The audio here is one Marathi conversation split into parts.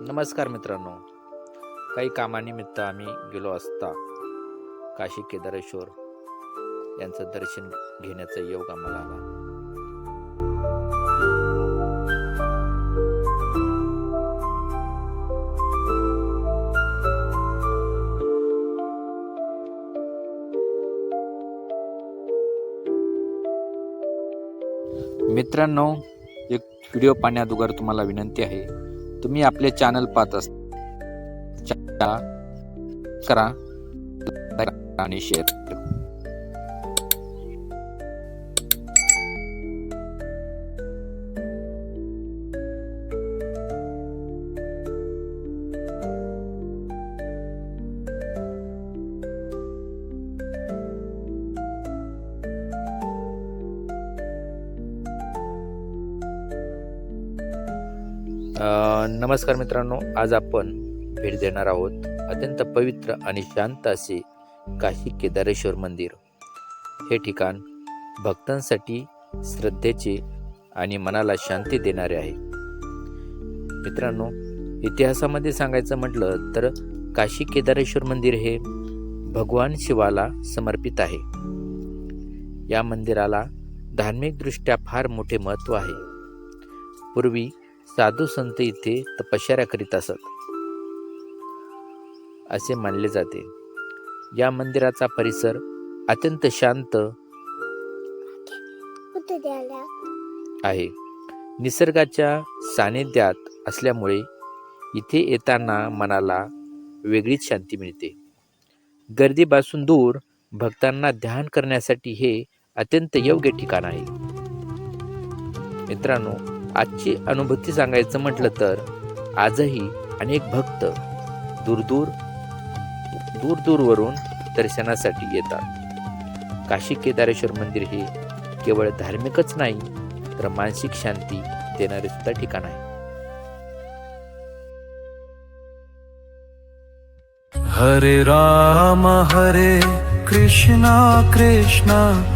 नमस्कार मित्रांनो. काही कामानिमित्त आम्ही गेलो असता काशी केदारेश्वर यांचं दर्शन घेण्याचा योग आम्हाला आला. मित्रांनो एक व्हिडिओ पाहण्याअगोदर तुम्हाला विनंती आहे. तुम्ही आपले चॅनल पाहत असता करा आणि शेअर नमस्कार मित्रांनो आज आपण भेट देणार आहोत अत्यंत पवित्र आणि शांत असे काशी केदारेश्वर मंदिर. हे ठिकाण भक्तांसाठी श्रद्धेचे आणि मनाला शांती देणारे आहे. मित्रांनो इतिहासामध्ये सांगायचं म्हटलं तर काशी केदारेश्वर मंदिर हे भगवान शिवाला समर्पित आहे. या मंदिराला धार्मिकदृष्ट्या फार मोठे महत्त्व आहे. पूर्वी साधू संत इथे तपश्चर्या करीत असत. असे मानले जाते. या मंदिराचा परिसर अत्यंत शांत आहे. निसर्गाच्या सानिध्यात असल्यामुळे इथे येताना मनाला वेगळीच शांती मिळते. गर्दीपासून दूर भक्तांना ध्यान करण्यासाठी हे अत्यंत योग्य ठिकाण आहे. मित्रांनो आजची अनुभूती सांगायचं म्हटलं तर आजही अनेक भक्त दूरदूर दूरदूरवरून दर्शनासाठी येतात. काशी केदारेश्वर मंदिर हे केवळ धार्मिकच नाही तर मानसिक शांती देणारे सुद्धा ठिकाण आहे. हरे राम हरे कृष्णा कृष्णा.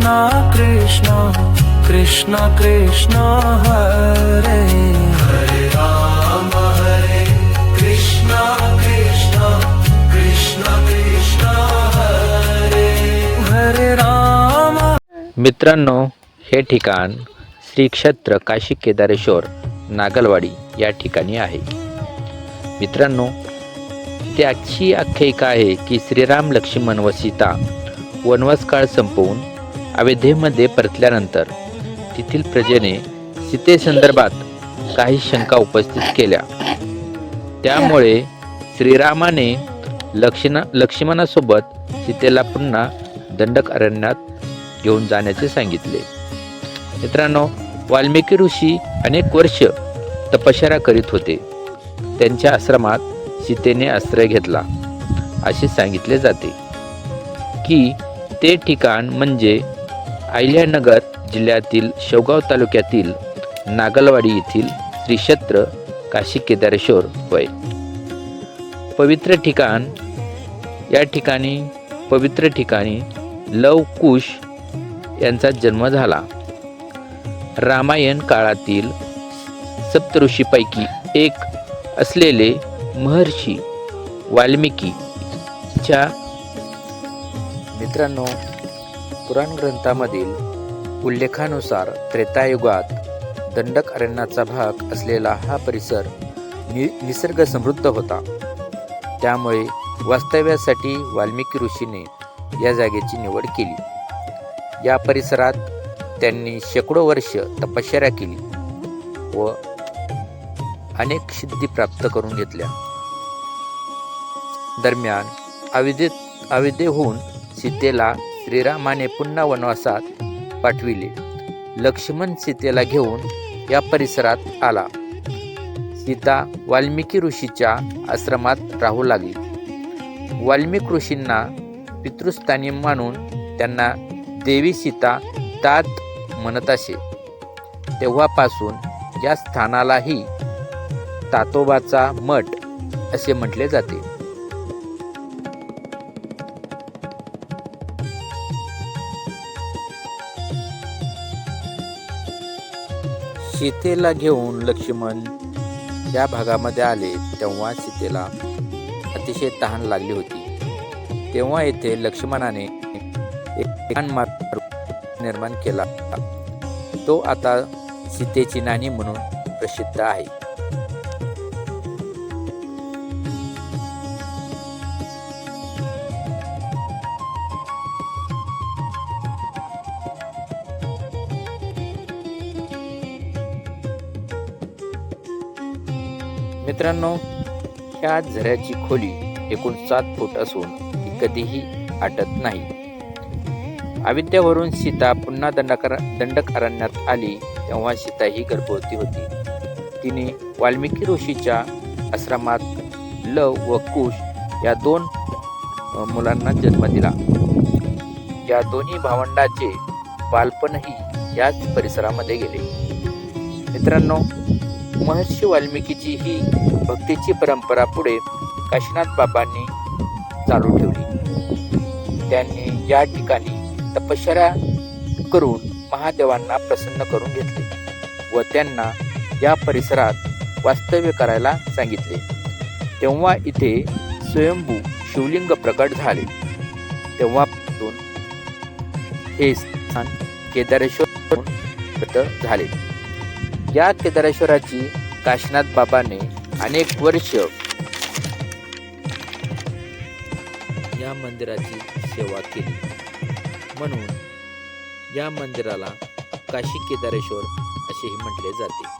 कृष्णा कृष्णा कृष्णा कृष्णा हरे। हरे राम हरे कृष्णा कृष्णा कृष्णा कृष्णा हरे। हरे राम। मित्रांनो हे ठिकाण श्री क्षेत्र काशी केदारेश्वर नागलवाडी या ठिकाणी आहे. मित्रांनो त्याची आख्यायिका आहे की श्रीराम लक्ष्मण व सीता वनवास काळ संपवून अयोध्येमध्ये परतल्यानंतर तेथील प्रजेने सीतेसंदर्भात काही शंका उपस्थित केल्या. त्यामुळे श्रीरामाने लक्ष्मण लक्ष्मणासोबत सीतेला पुन्हा दंडक अरण्यात घेऊन जाण्याचे सांगितले. मित्रांनो वाल्मिकी ऋषी अनेक वर्ष तपश्चर्या करीत होते. त्यांच्या आश्रमात सीतेने आश्रय घेतला असे सांगितले जाते. की ते ठिकाण म्हणजे अहिल्यानगर जिल्ह्यातील शेवगाव तालुक्यातील नागलवाडी येथील श्री क्षेत्र काशी केदारेश्वर होय पवित्र ठिकाण. या ठिकाणी पवित्र ठिकाणी लव कुश यांचा जन्म झाला. रामायण काळातील सप्तऋषीपैकी एक असलेले महर्षी वाल्मिकीच्या मित्रांनो पुराण ग्रंथामधील उल्लेखानुसार त्रेतायुगात दंडक अरण्याचा भाग असलेला हा परिसर नि निसर्ग समृद्ध होता. त्यामुळे वास्तव्यासाठी वाल्मिकी ऋषीने या जागेची निवड केली. या परिसरात त्यांनी शेकडो वर्ष तपश्चर्या केली व अनेक सिद्धी प्राप्त करून घेतल्या. दरम्यान अविदेत होऊन सीतेला श्रीरामाने पुन्हा वनवासात पाठविले. लक्ष्मण सीतेला घेऊन या परिसरात आला. सीता वाल्मिकी ऋषीच्या आश्रमात राहू लागली. वाल्मिक ऋषींना पितृस्थानी मानून त्यांना देवी सीता तात म्हणत असे. तेव्हापासून या स्थानालाही तातोबाचा मठ असे म्हटले जाते. सीतेला घेऊन लक्ष्मण या भागामध्ये आले तेव्हा सीतेला अतिशय तहान लागली होती. तेव्हा येथे लक्ष्मणाने एक मार्ग निर्माण केला. तो आता सीतेची नाणी म्हणून प्रसिद्ध आहे. मित्रांनो ह्या झऱ्याची खोली एकूण सात फूट असून ती कधीही आटत नाही. अविद्यावरून सीता पुन्हा दंडकार दंडक अरण्यात आली तेव्हा सीता ही गर्भवती होती. तिने वाल्मिकी ऋषीच्या आश्रमात लव व कुश या दोन मुलांना जन्म दिला. या दोन्ही भावंडाचे बालपणही याच परिसरामध्ये गेले. मित्रांनो महर्षी वाल्मिकीची ही भक्तीची परंपरा पुढे काशीनाथ बाबांनी चालू ठेवली. त्यांनी या ठिकाणी तपश्चर्या करून महादेवांना प्रसन्न करून घेतले व त्यांना या परिसरात वास्तव्य करायला सांगितले. तेव्हा इथे स्वयंभू शिवलिंग प्रकट झाले. तेव्हापासून हे स्थान केदारेश्वर झाले. या केदारेश्वराची काशीनाथ बाबाने अनेक वर्ष या मंदिराची सेवा केली. म्हणून या मंदिराला काशी केदारेश्वर असेही म्हटले जाते.